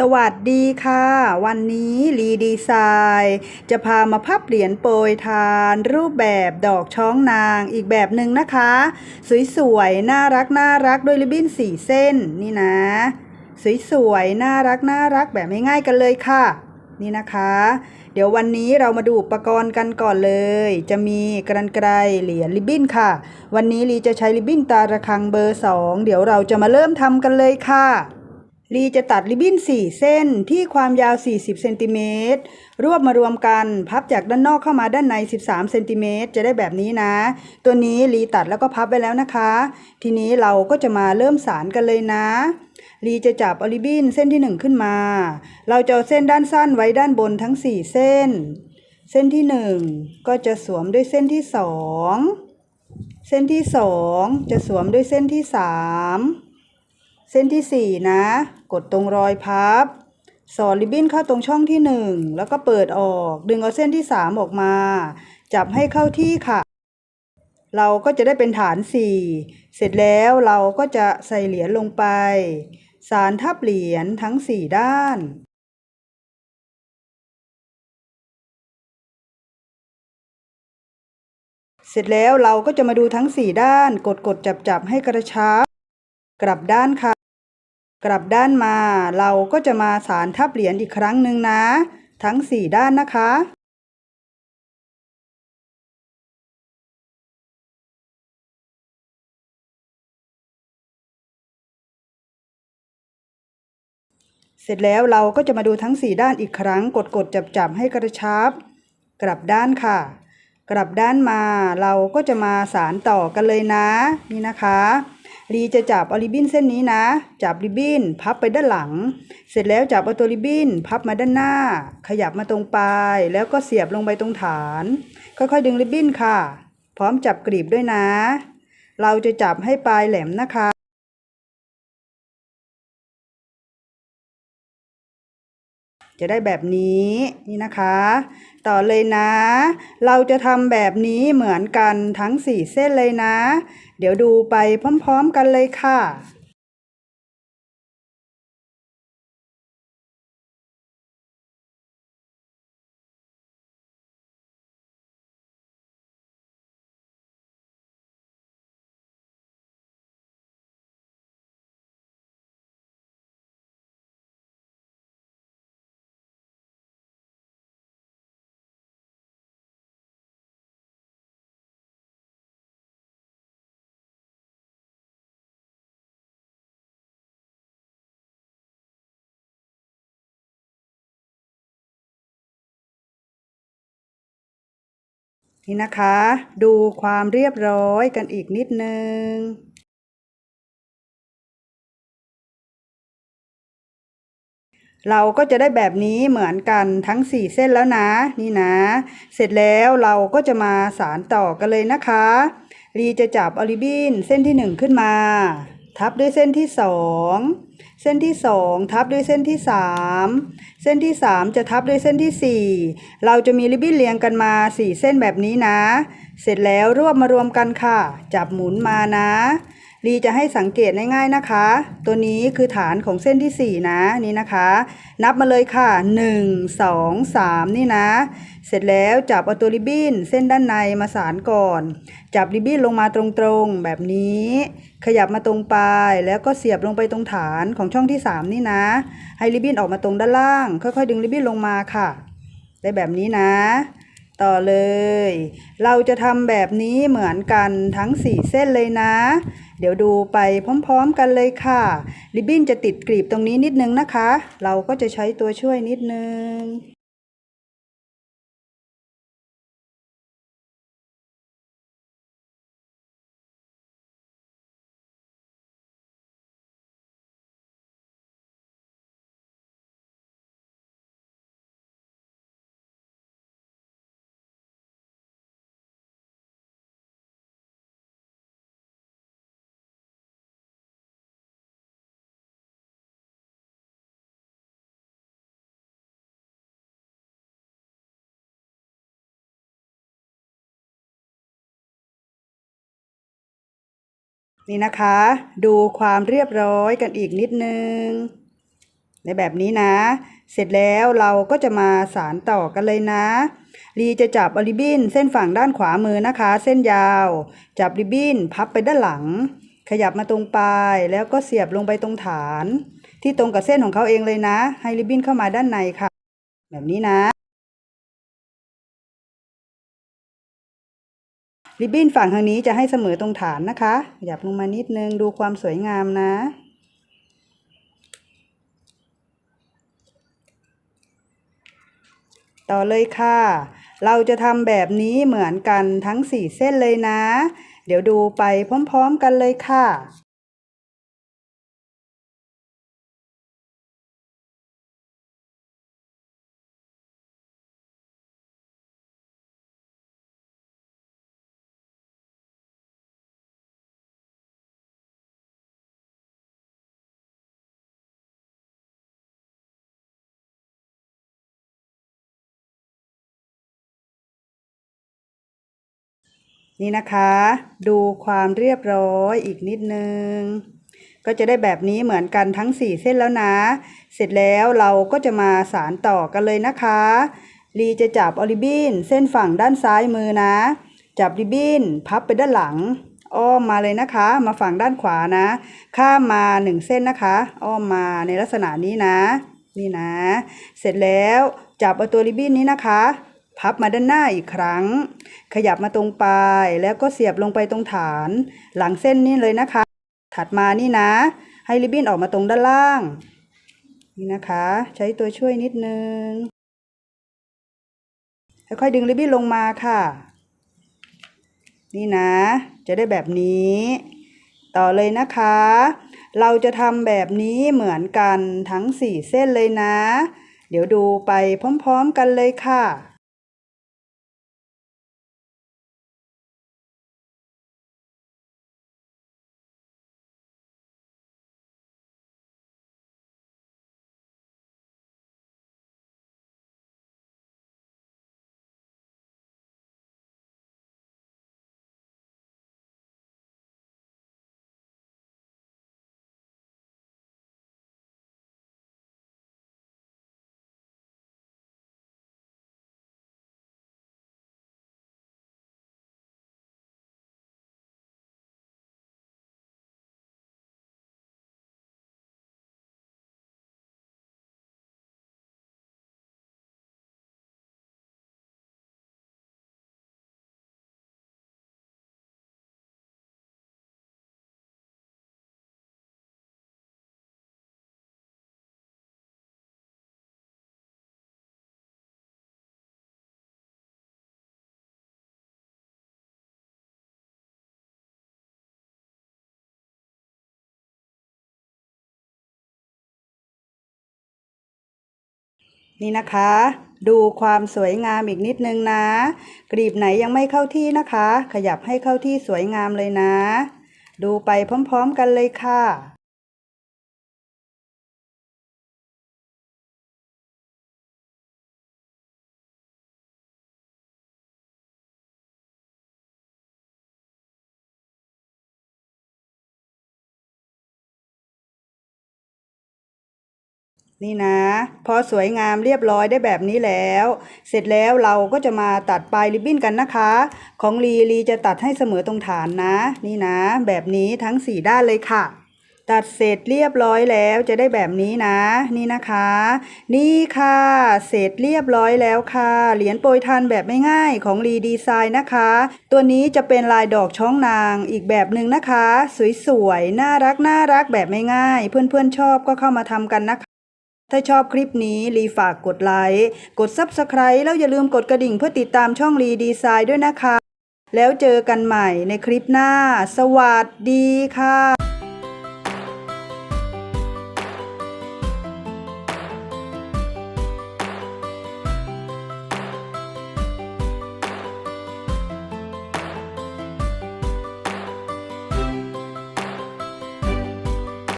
สวัสดีค่ะ วันนี้รีดีไซน์จะพามาพับเหรียญโปรยทาน รูปแบบดอกช้องนางอีกแบบหนึ่งนะคะ สวยๆ น่ารักน่ารักด้วยริบบิ้นสี่เส้นนี่นะ สวยๆ น่ารักน่ารักแบบง่ายๆกันเลยค่ะ นี่นะคะ เดี๋ยววันนี้เรามาดูอุปกรณ์กันก่อนเลย จะมีกรรไกรเหรียญริบบิ้นค่ะ วันนี้ลีจะใช้ริบบิ้นตาระคังเบอร์ 2 เดี๋ยวเราจะมาเริ่มทำกันเลยค่ะ ลีจะตัดริบบิ้น 4 เส้นที่ความยาว 40 เซนติเมตร รวบมารวมกัน พับจากด้านนอกเข้ามาด้านใน 13 เซนติเมตร จะได้แบบนี้นะ ตัวนี้ลีตัดแล้วก็พับไว้แล้วนะคะ ทีนี้เราก็จะมาเริ่มสารกันเลยนะ ลีจะจับอาริบบิ้นเส้นที่ 1 ขึ้นมา เราจะเอาเส้นด้านสั้นไว้ด้านบนทั้ง 4 เส้น เส้นที่ 1 ก็จะสวมด้วยเส้นที่ 2 เส้นที่ 2 จะสวมด้วยเส้นที่ 3 เส้นที่ 4 นะ กดตรงรอยพับ สอดริบบิ้นเข้าตรงช่องที่ 1 แล้วก็เปิดออก ดึงเอาเส้นที่ 3 ออกมา จับให้เข้าที่ค่ะ เราก็จะได้เป็นฐาน 4 เสร็จแล้วเราก็จะใส่เหรียญลงไป สารทับเหรียญทั้ง 4 ด้านเสร็จแล้วเราก็จะมาดูทั้ง 4 ด้าน กดกดจับจับให้กระชับ กลับด้านค่ะ กลับด้านมาเราก็จะมาสารทับเหรียญอีกครั้งหนึ่งนะ ทั้ง 4 ด้านนะคะ เสร็จแล้วเราก็จะมาดูทั้ง 4 ด้านอีกครั้ง กดกดจับจับให้กระชับ กลับด้านค่ะ กลับด้านมาเราก็จะมาสารต่อกันเลยนะ นี่นะคะ ลีจะจับเอาริบบิ้นเส้นนี้นะ จับริบบิ้นพับไปด้านหลัง เสร็จแล้วจับเอาตัวริบบิ้นพับมาด้านหน้า ขยับมาตรงปลายแล้วก็เสียบลงไปตรงฐาน ค่อยๆ ดึงริบบิ้นค่ะ พร้อมจับกรีบด้วยนะ เราจะจับให้ปลายแหลมนะคะ จะได้แบบนี้นี่นะคะ ต่อเลยนะ เราจะทำแบบนี้เหมือนกันทั้ง 4 เส้นเลยนะ เดี๋ยวดูไปพร้อม ๆ กันเลยค่ะ นี่นะคะ ดูความเรียบร้อยกันอีกนิดนึงเราก็จะได้แบบนี้เหมือนกันทั้ง 4 เส้นแล้วนะ นี่นะ เสร็จแล้วเราก็จะมาสารต่อกันเลยนะคะ รีจะจับอลิบินเส้นที่ 1 ขึ้นมา ทับด้วยเส้นที่2เส้นที่2ทับด้วยเส้นที่3เส้นที่3จะทับด้วยเส้นที่4เราจะมีริบบิ้นเรียงกันมา4เส้นแบบนี้นะ เสร็จแล้วรวบมารวมกันค่ะ จับหมุนมานะ ลีจะให้สังเกตง่ายๆนะคะ ตัวนี้คือฐานของเส้นที่ 4 นะนี่นะคะ นับมาเลยค่ะ 1 2 3 นี่นะ เสร็จแล้วจับเอาตัวริบบิ้นเส้นด้านในมาสานก่อน จับริบบิ้นลงมาตรงๆแบบนี้ ขยับมาตรงปลายแล้วก็เสียบลงไปตรงฐานของช่องที่ 3 นี่นะ ให้ริบบิ้นออกมาตรงด้านล่าง ค่อยๆ ดึงริบบิ้นลงมาค่ะ ได้แบบนี้นะ ต่อเลย เราจะทำแบบนี้เหมือนกันทั้ง 4 เส้นเลยนะ เดี๋ยวดูไปพร้อมๆกันเลยค่ะ ริบบิ้นจะติดกรีบตรงนี้นิดนึงนะคะ เราก็จะใช้ตัวช่วยนิดนึง นี่นะคะ ดูความเรียบร้อยกันอีกนิดนึง ในแบบนี้นะ เสร็จแล้วเราก็จะมาสารต่อกันเลยนะลีจะจับอริบบินเส้นฝั่งด้านขวามือนะคะ เส้นยาว จับริบบินพับไปด้านหลัง ขยับมาตรงปลายแล้วก็เสียบลงไปตรงฐาน ที่ตรงกับเส้นของเขาเองเลยนะ ให้ริบบินเข้ามาด้านในค่ะ แบบนี้นะ ริบบิ้นฝั่งทางนี้จะให้เสมอตรงฐานนะคะ หยับลงมานิดนึงดูความสวยงามนะ ต่อเลยค่ะ เราจะทำแบบนี้เหมือนกันทั้ง 4 เส้นเลยนะ เดี๋ยวดูไปพร้อมๆกันเลยค่ะ นี่นะคะ ดูความเรียบร้อยอีกนิดนึง ก็จะได้แบบนี้เหมือนกันทั้ง 4 เส้นแล้วนะ เสร็จแล้วเราก็จะมาสารต่อกันเลยนะคะลีจะจับออริบินเส้นฝั่งด้านซ้ายมือนะ จับริบบินพับไปด้านหลัง อ้อมมาเลยนะคะ มาฝั่งด้านขวานะ ข้ามมาหนึ่งเส้นนะคะ อ้อมมาในลักษณะนี้นะ นี่นะ เสร็จแล้วจับเอาตัวริบบินนี้นะคะ พับมาด้านหน้าอีกครั้ง ขยับมาตรงปลายแล้วก็เสียบลงไปตรงฐาน หลังเส้นนี้เลยนะคะ ถัดมานี่นะ ให้ริบบิ้นออกมาตรงด้านล่าง นี่นะคะ ใช้ตัวช่วยนิดนึง ค่อยๆดึงริบบิ้นลงมาค่ะ นี่นะ จะได้แบบนี้ ต่อเลยนะคะ เราจะทำแบบนี้เหมือนกันทั้ง4เส้นเลยนะ เดี๋ยวดูไปพร้อม ๆ กันเลยค่ะ นี่นะคะ ดูความสวยงามอีกนิดนึงนะกรีบไหนยังไม่เข้าที่นะคะ ขยับให้เข้าที่สวยงามเลยนะ ดูไปพร้อมๆกันเลยค่ะ นี่นะ พอสวยงามเรียบร้อยได้แบบนี้แล้ว เสร็จแล้วเราก็จะมาตัดปลายริบบิ้นกันนะคะ ของลีลีจะตัดให้เสมอตรงฐานนะ นี่นะ แบบนี้ทั้ง4ด้านเลยค่ะ ตัดเสร็จเรียบร้อยแล้วจะได้แบบนี้นะ นี่นะคะ นี่ค่ะ เสร็จเรียบร้อยแล้วค่ะ เหรียญโปรยทานแบบไม่ง่ายของรีดีไซน์นะคะ ตัวนี้จะเป็นลายดอกช้องนางอีกแบบหนึ่งนะคะ สวยๆน่ารักน่ารักแบบไม่ง่าย เพื่อนๆชอบก็เข้ามาทำกันนะคะ ถ้าชอบคลิปนี้รีฝากกดไลค์ กด Subscribe แล้วอย่าลืมกดกระดิ่งเพื่อติดตามช่องรีดีไซน์ด้วยนะคะ แล้วเจอกันใหม่ในคลิปหน้า สวัสดีค่ะ